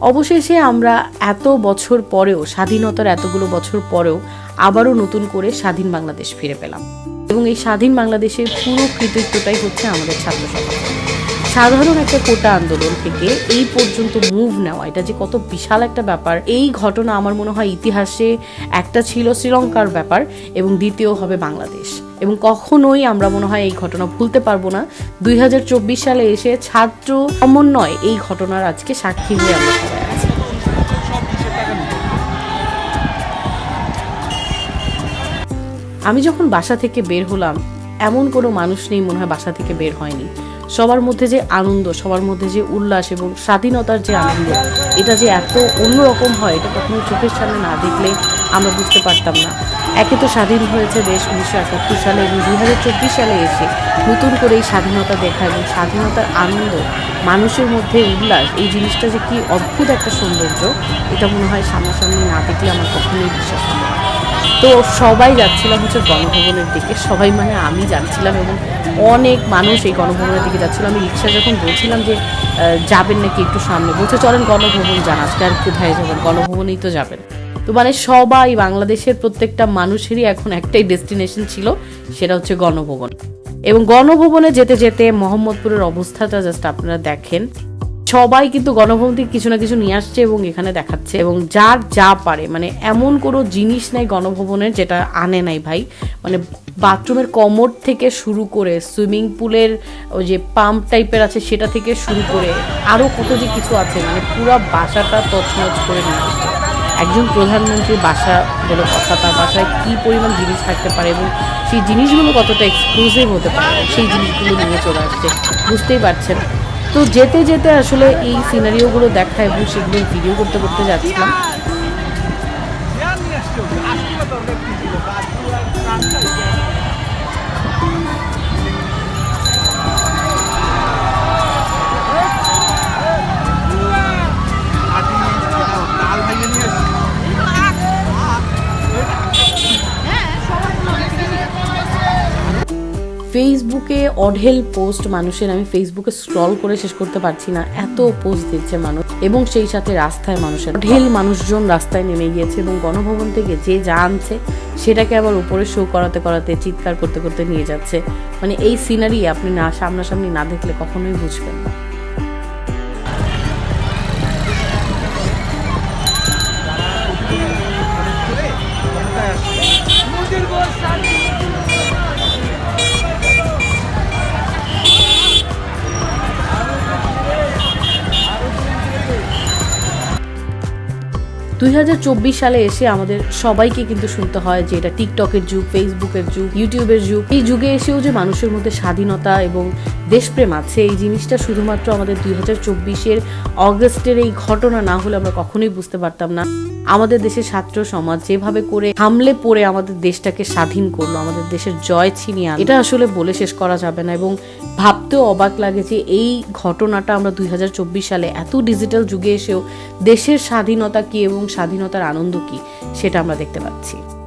অবশেষে আমরা এত বছর পরেও, স্বাধীনতার এতগুলো বছর পরেও আবারও নতুন করে স্বাধীন বাংলাদেশ ফিরে পেলাম। এবং এই স্বাধীন বাংলাদেশের পুরো কৃতিত্বটাই হচ্ছে আমাদের ছাত্র সমাজ সাধারণ একটা কোটা আন্দোলন থেকে এই পর্যন্ত মুভ নেওয়া, এটা যে কত বিশাল একটা ব্যাপার। এই ঘটনা আমার মনে হয় ইতিহাসে একটা ছিল শ্রীলঙ্কার ব্যাপার এবং দ্বিতীয় হবে বাংলাদেশ। এবং কখনোই আমরা মনে হয় এই ঘটনা ভুলতে পারব না। দুই হাজার চব্বিশ সালে এসে ছাত্র সমন্বয় এই ঘটনার আজকে সাক্ষী হয়ে আমরা সবাই আমি যখন বাসা থেকে বের হলাম, এমন কোনো মানুষ নেই মনে হয় বাসা থেকে বের হয়নি। সবার মধ্যে যে আনন্দ, সবার মধ্যে যে উল্লাস এবং স্বাধীনতার যে আনন্দ, এটা যে এত অন্যরকম হয়, এটা কখনো চোখের সামনে না দেখলে আমরা বুঝতে পারতাম না। একে তো স্বাধীন হয়েছে দেশ উনিশশো একাত্তর সালে এবং দু হাজার চব্বিশ সালে এসে নতুন করে এই স্বাধীনতা দেখা এবং স্বাধীনতার আনন্দ, মানুষের মধ্যে উল্লাস, এই জিনিসটা যে কি অদ্ভুত একটা সৌন্দর্য, এটা মনে হয় সামনাসামনি না দেখলে আমার কখনোই বিশ্বাস হবে না। তো সবাই যাচ্ছিলাম হচ্ছে গণভবনের দিকে। সবাই মানে আমি যাচ্ছিলাম এবং অনেক মানুষ এই গণভবনের দিকে যাচ্ছিল। আমি রিক্সা যখন বলছিলাম যে যাবেন নাকি একটু সামনে? বলছে, চলেন গণভবন যান, আজকে আর কোথায় যাবেন? গণভবনেই তো যাবেন। তো মানে সবাই, বাংলাদেশের প্রত্যেকটা মানুষেরই এখন একটাই ডেস্টিনেশন ছিল, সেটা হচ্ছে গণভবন। এবং গণভবনে যেতে যেতে মোহাম্মদপুরের অবস্থাটা জাস্ট আপনারা দেখেন। সবাই কিন্তু গণভবন থেকে কিছু না কিছু নিয়ে আসছে এবং এখানে দেখাচ্ছে। এবং যার যা পারে মানে এমন কোনো জিনিস নাই গণভবনের যেটা আনে নাই ভাই। মানে বাথরুমের কমোড থেকে শুরু করে, সুইমিং পুলের ওই যে পাম্প টাইপের আছে সেটা থেকে শুরু করে আরও কত যে কিছু আছে মানে পুরো বাসাটা তছনছ করে নিয়ে আসছে। একজন প্রধানমন্ত্রীর বাসা বলে কথা, তার বাসায় কী পরিমাণ জিনিস থাকতে পারে এবং সেই জিনিসগুলো কতটা এক্সক্লুসিভ হতে পারে, সেই জিনিসগুলো নিয়ে চলে আসছে। বুঝতেই পারছেন? তো যেতে যেতে আসলে এই সিনারিওগুলো দেখায় এবং সেগুলো ভিডিও করতে করতে যাচ্ছিলাম। ফেসবুকে অঢেল পোস্ট মানুষের আমি ফেসবুকে স্ক্রল করে শেষ করতে পারছি না। এত পোস্ট দিচ্ছে মানুষ। এবং সেই সাথে রাস্তায় মানুষের অঢেল মানুষজন রাস্তায় নেমে গিয়েছে এবং গণভবন থেকে যে যা আনছে, সেটাকে আবার উপরে শো করাতে করাতে চিৎকার করতে করতে নিয়ে যাচ্ছে। মানে এই সিনারি আপনি না সামনাসামনি না দেখলে কখনোই বুঝবেন না। দুই হাজার চব্বিশ সালে এসে আমাদের সবাইকে কিন্তু শুনতে হয় যে এটা টিকটকের যুগ, ফেসবুকের যুগ, ইউটিউবের যুগ। এই যুগে এসেও যে মানুষের মধ্যে স্বাধীনতা এবং দেশপ্রেম আছে, এই জিনিসটা শুধুমাত্র আমাদের দুই হাজার চব্বিশের অগস্টের এই ঘটনা না হলে আমরা কখনোই বুঝতে পারতাম না। আমাদের দেশের ছাত্র সমাজ যেভাবে করে হামলে পড়ে আমাদের দেশটাকে স্বাধীন করল, আমাদের দেশের জয় ছিনিয়ে এটা আসলে বলে শেষ করা যাবে না এবং ভাবতেও অবাক লাগে যে এই ঘটনাটা আমরা দুই হাজার চব্বিশ সালে এত ডিজিটাল যুগে এসেও দেশের স্বাধীনতা কি এবং স্বাধীনতার আনন্দ কী সেটা আমরা দেখতে পাচ্ছি।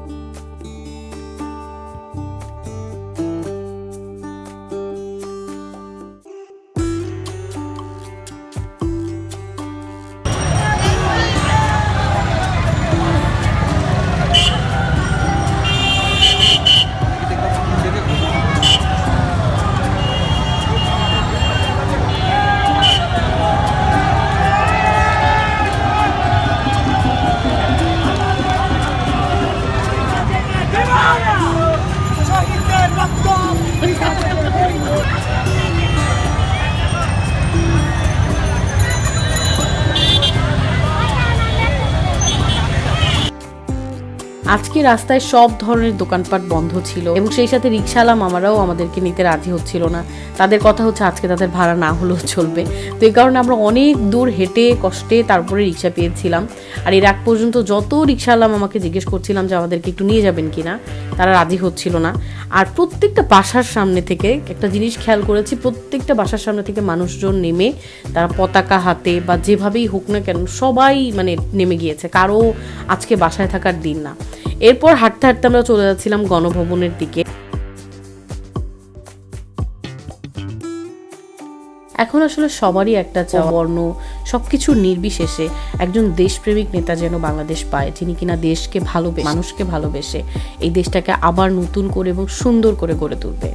আজকে রাস্তায় সব ধরনের দোকানপাট বন্ধ ছিল এবং সেই সাথে রিক্সাওয়ালা মামারাও আমাদেরকে নিতে রাজি হচ্ছিল না। তাদের কথা হচ্ছে আজকে তাদের ভাড়া না হলেও চলবে। তো এই কারণে আমরা অনেক দূর হেঁটে, কষ্টে তারপরে রিক্সা পেয়েছিলাম। আর এর আগ পর্যন্ত যত রিক্সাওয়ালা মামাকে জিজ্ঞেস করছিলাম যে আমাদেরকে একটু নিয়ে যাবেন কিনা, তারা রাজি হচ্ছিল না। আর প্রত্যেকটা বাসার সামনে থেকে একটা জিনিস খেয়াল করেছি, প্রত্যেকটা বাসার সামনে থেকে মানুষজন নেমে তারা পতাকা হাতে বা যেভাবেই হোক না কেন সবাই মানে নেমে গিয়েছে। কারও আজকে বাসায় থাকার দিন না। এরপর হাঁটতে হাঁটতে আমরা চলে যাচ্ছিলাম গণভবনের দিকে। এখন আসলে সবারই একটা বর্ণ সবকিছুর নির্বিশেষে একজন দেশপ্রেমিক নেতা যেন বাংলাদেশ পায়, যিনি কিনা দেশকে ভালোবেসে, মানুষকে ভালোবেসে এই দেশটাকে আবার নতুন করে এবং সুন্দর করে গড়ে তুলবে।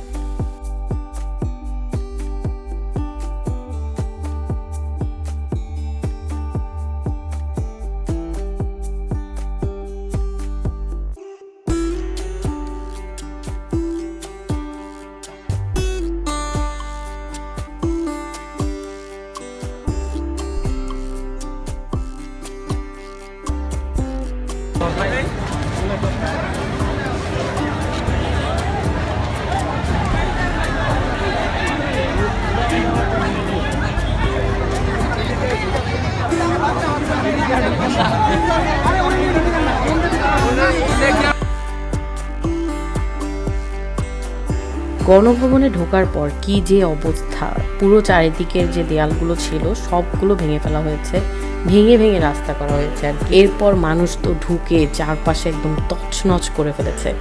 গণভবনে ঢোকার পর কি যে অবস্থা। পুরো চারিদিকের যে দেয়ালগুলো ছিল, সবগুলো ভেঙে ফেলা হয়েছে। ভেঙে ভেঙে রাস্তা করা হয়েছে আর এরপর মানুষ তো ঢুকে চারপাশে একদম তছনছ করে ফেলেছে।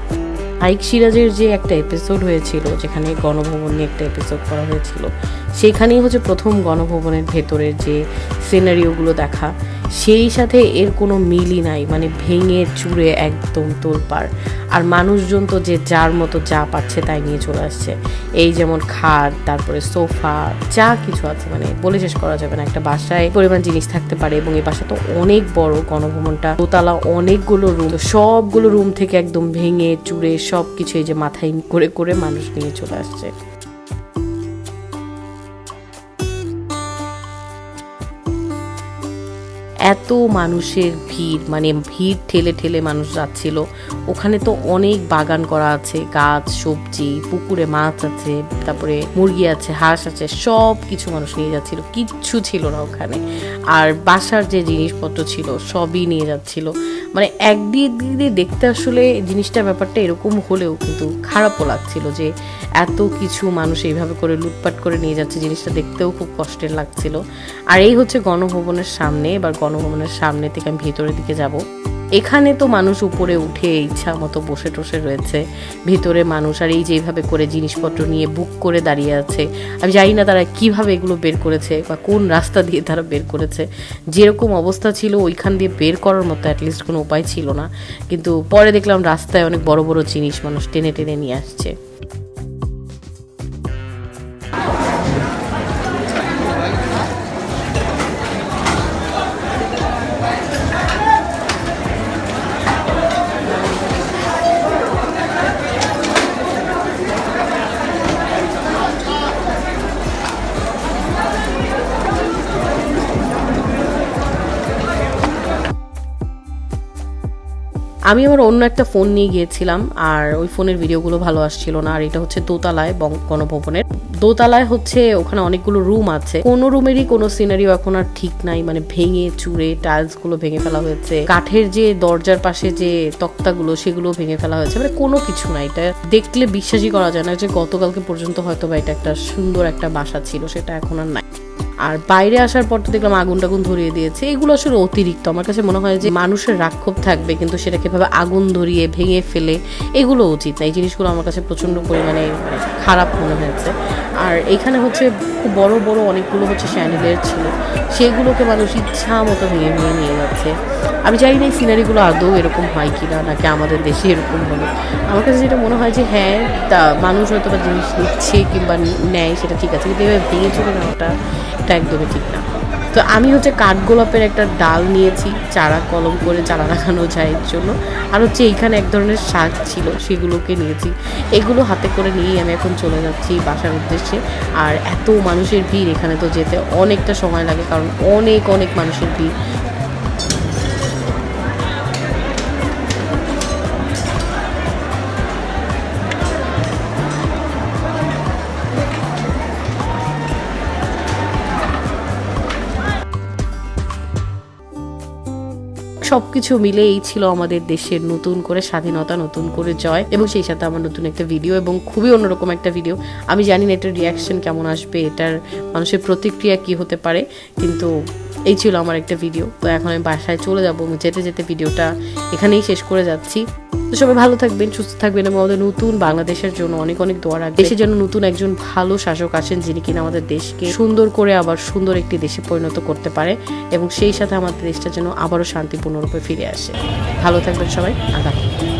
হাইক সিরাজের যে একটা এপিসোড হয়েছিল, যেখানে গণভবন নিয়ে একটা এপিসোড করা হয়েছিল, সেখানেই হচ্ছে প্রথম গণভবনের ভেতরের যে সিনারিওগুলো দেখা, সেই সাথে এর কোনো মিলই নাই। মানে ভেঙে চুরে একদম তোলপাড়। আর মানুষজন তো যে যার মতো যা পাচ্ছে তাই নিয়ে চলে আসছে। এই যেমন খাট, তারপরে সোফা, যা কিছু আছে মানে বলে শেষ করা যাবে না। একটা বাসায় পরিমাণ জিনিস থাকতে পারে এবং এই বাসা তো অনেক বড়, গণভবনটা, দোতলা অনেকগুলো রুম সবগুলো রুম থেকে একদম ভেঙে চুড়ে সব কিছু এই যে মাথায় করে করে মানুষ নিয়ে চলে আসছে। এত মানুষের ভিড় মানে ভিড় ঠেলে ঠেলে মানুষ যাচ্ছিল। ওখানে তো অনেক বাগান করা আছে, গাছ, সবজি, পুকুরে মাছ আছে, তারপরে মুরগি আছে, হাঁস আছে সব কিছু মানুষ নিয়ে যাচ্ছিল। কিচ্ছু ছিল না ওখানে। আর বাসার যে জিনিসপত্র ছিল, সবই নিয়ে যাচ্ছিল। মানে একদিক দিয়ে দেখতে আসলে জিনিসটা ব্যাপারটা এরকম হলেও কিন্তু খারাপও লাগছিল যে এত কিছু মানুষ এইভাবে করে লুটপাট করে নিয়ে যাচ্ছে, জিনিসটা দেখতেও খুব কষ্টের লাগছিল। আর এই হচ্ছে গণভবনের সামনে, এবার গণভবনের সামনে থেকে আমি ভেতরের দিকে যাব। এখানে তো মানুষ উপরে উঠে ইচ্ছা মতো বসে টসে রয়েছে। ভিতরে মানুষ আর এই যেভাবে করে জিনিসপত্র নিয়ে বুক করে দাঁড়িয়ে আছে, আমি জানি না তারা কীভাবে এগুলো বের করেছে বা কোন রাস্তা দিয়ে তারা বের করেছে। যেরকম অবস্থা ছিল, ওইখান দিয়ে বের করার মতো অ্যাটলিস্ট কোনো উপায় ছিল না। কিন্তু পরে দেখলাম রাস্তায় অনেক বড় বড় জিনিস মানুষ টেনে টেনে নিয়ে আসছে। আমি আমার অন্য একটা ফোন নিয়ে গিয়েছিলাম, আর ওই ফোনের ভিডিওগুলো ভালো আসছিল না, আর এটা হচ্ছে দোতলায় গণভবনের। দোতলায় হচ্ছে ওখানে অনেকগুলো রুম আছে। কোনো রুমেরই কোনো সিনারিও এখন আর ঠিক নাই মানে ভেঙে চুরে টাইলসগুলো ভেঙে ফেলা হয়েছে। কাঠের যে দরজার পাশে যে তক্তাগুলো, সেগুলো ভেঙে ফেলা হয়েছে। মানে কোনো কিছু নাই এটা দেখলে বিশ্বাসই করা যায় না যে গতকালকে পর্যন্ত হয়তো বা এটা একটা সুন্দর একটা বাসা ছিল, সেটা এখন আর নাই। আর বাইরে আসার পর তো দেখলাম আগুন টাগুন ধরিয়ে দিয়েছে। এগুলো আসলে অতিরিক্ত। আমার কাছে মনে হয় যে মানুষের রাক্ষোভ থাকবে, কিন্তু সেটাকে ভাবে আগুন ধরিয়ে ভেঙে ফেলে, এগুলো উচিত না। এই জিনিসগুলো আমার কাছে প্রচণ্ড পরিমাণে মানে খারাপ মনে হয়েছে। আর এখানে হচ্ছে খুব বড় বড় অনেকগুলো হচ্ছে স্যান্ডেলের ছিল। সেগুলোকে মানুষ ইচ্ছা মতো ভেঙে ভেঙে নিয়ে যাচ্ছে। আমি জানি না এই সিনারিগুলো আদৌ এরকম হয় কি না নাকি আমাদের দেশে এরকম হলো। আমার কাছে যেটা মনে হয় যে হ্যাঁ তা মানুষ হয়তো বা জিনিস নিচ্ছে কিংবা নেয়, সেটা ঠিক আছে। কিন্তু এভাবে ভেঙে চলে নেওয়াটা এটা একদমই ঠিক না। তো আমি হচ্ছে কাঠগোলাপের একটা ডাল নিয়েছি, চারা কলম করে চারা লাগানো যায় এর জন্য। আর হচ্ছে এইখানে এক ধরনের শাক ছিল, সেগুলোকে নিয়েছি। এগুলো হাতে করে নিয়েই আমি এখন চলে যাচ্ছি বাসার উদ্দেশ্যে। আর এত মানুষের ভিড় এখানে তো যেতে অনেকটা সময় লাগে, কারণ অনেক অনেক মানুষের ভিড়। সবকিছু মিলে এই ছিল আমাদের দেশের নতুন করে স্বাধীনতা, নতুন করে জয় এবং সেই সাথে আমার নতুন একটা ভিডিও এবং খুবই অন্যরকম একটা ভিডিও আমি জানি না এটার রিয়াকশন কেমন আসবে, এটার মানুষের প্রতিক্রিয়া কি হতে পারে, কিন্তু এই ছিল আমার একটা ভিডিও তো এখন আমি বাসায় চলে যাব যেতে যেতে ভিডিওটা এখানেই শেষ করে যাচ্ছি। তো সবাই ভালো থাকবেন, সুস্থ থাকবেন এবং আমাদের নতুন বাংলাদেশের জন্য অনেক অনেক দোয়া রাখবেন। দেশে যেন নতুন একজন ভালো শাসক আসেন যিনি কিনা আমাদের দেশকে সুন্দর করে আবার সুন্দর একটি দেশে পরিণত করতে পারে এবং সেই সাথে আমাদের দেশটা যেন আবারও শান্তিপূর্ণরূপে ফিরে আসে। ভালো থাকবেন সবাই হাফেজ।